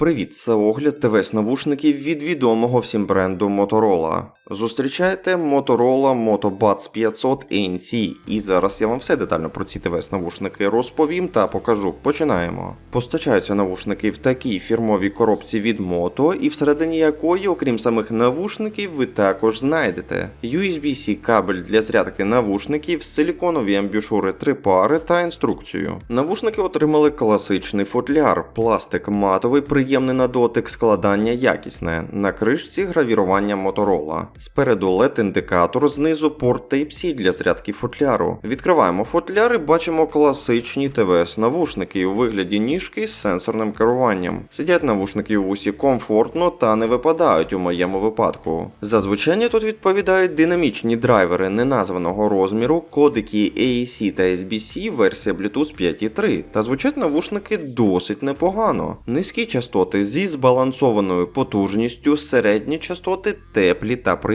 Привіт, це огляд ТВС навушників від відомого всім бренду Motorola. Зустрічаєте Motorola Motobuds 500 ANC, і зараз я вам все детально про ці ТВС навушники розповім та покажу. Починаємо. Постачаються навушники в такій фірмовій коробці від Moto, і всередині якої, окрім самих навушників, ви також знайдете USB-C кабель для зарядки навушників, силіконові амбушури 3 пари та інструкцію. Навушники отримали класичний футляр, пластик матовий, приємний на дотик, складання якісне. На кришці гравірування Motorola. Спереду LED індикатор, знизу порт Type-C для зарядки футляру. Відкриваємо футляр і бачимо класичні ТВС навушники у вигляді ніжки з сенсорним керуванням. Сидять навушники в усі комфортно та не випадають у моєму випадку. За звучання тут відповідають динамічні драйвери неназваного розміру, кодики AAC та SBC, версія Bluetooth 5.3, та звучать навушники досить непогано. Низькі частоти зі збалансованою потужністю, середні частоти теплі та приємні,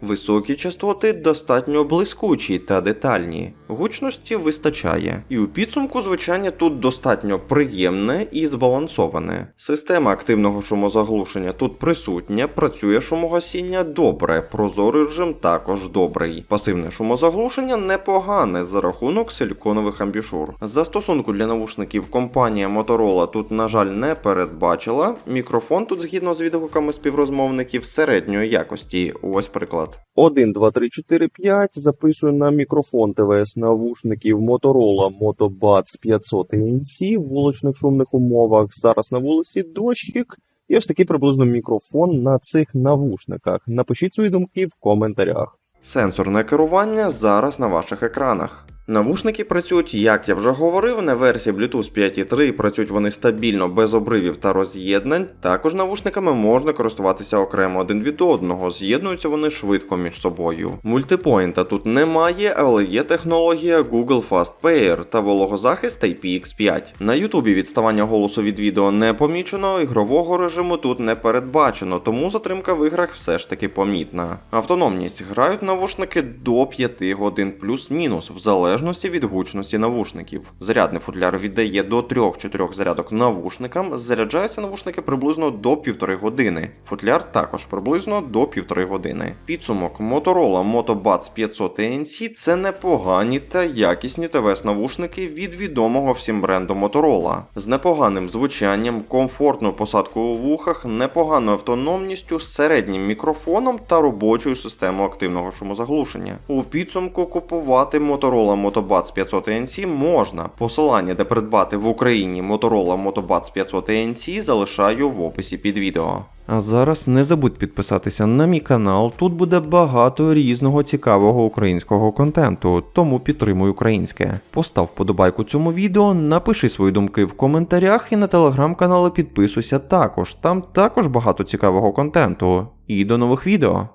високі частоти достатньо блискучі та детальні. Гучності вистачає, і у підсумку звучання тут достатньо приємне і збалансоване. Система активного шумозаглушення тут присутня, працює шумогасіння добре, прозорий режим також добрий. Пасивне шумозаглушення непогане за рахунок силіконових амбішур. Застосунку для навушників компанія Motorola тут, на жаль, не передбачила. Мікрофон тут, згідно з відгуками співрозмовників, середньої якості. Ось приклад. 1, 2, 3, 4, 5. Записую на мікрофон ТВС навушників Motorola Moto Buds 500 ANC в вуличних шумних умовах. Зараз на вулиці дощик. І ось такий приблизно мікрофон на цих навушниках. Напишіть свої думки в коментарях. Сенсорне керування зараз на ваших екранах. Навушники працюють, як я вже говорив, на версії Bluetooth 5.3 працюють вони стабільно без обривів та роз'єднань. Також навушниками можна користуватися окремо один від одного, з'єднуються вони швидко між собою. Мультипоінта тут немає, але є технологія Google Fast Pair та вологозахист IPX5. На Ютубі відставання голосу від відео не помічено, ігрового режиму тут не передбачено, тому затримка в іграх все ж таки помітна. Автономність грають навушники до 5 годин плюс-мінус, в залежності від гучності навушників. Зарядний футляр віддає до 3-4 зарядок навушникам, заряджаються навушники приблизно до 1,5 години. Футляр також приблизно до 1,5 години. Підсумок Motorola Moto Buds 500 ANC це непогані та якісні ТВС навушники від відомого всім бренду Motorola. З непоганим звучанням, комфортною посадкою у вухах, непоганою автономністю, середнім мікрофоном та робочою системою активного шумозаглушення. У підсумку купувати Motorola Moto Buds 500 ANC можна. Посилання, де придбати в Україні Motorola Moto Buds 500 ANC залишаю в описі під відео. А зараз не забудь підписатися на мій канал. Тут буде багато різного цікавого українського контенту, тому підтримуй українське. Постав вподобайку цьому відео, напиши свої думки в коментарях і на телеграм-канали підписуйся також. Там також багато цікавого контенту. І до нових відео.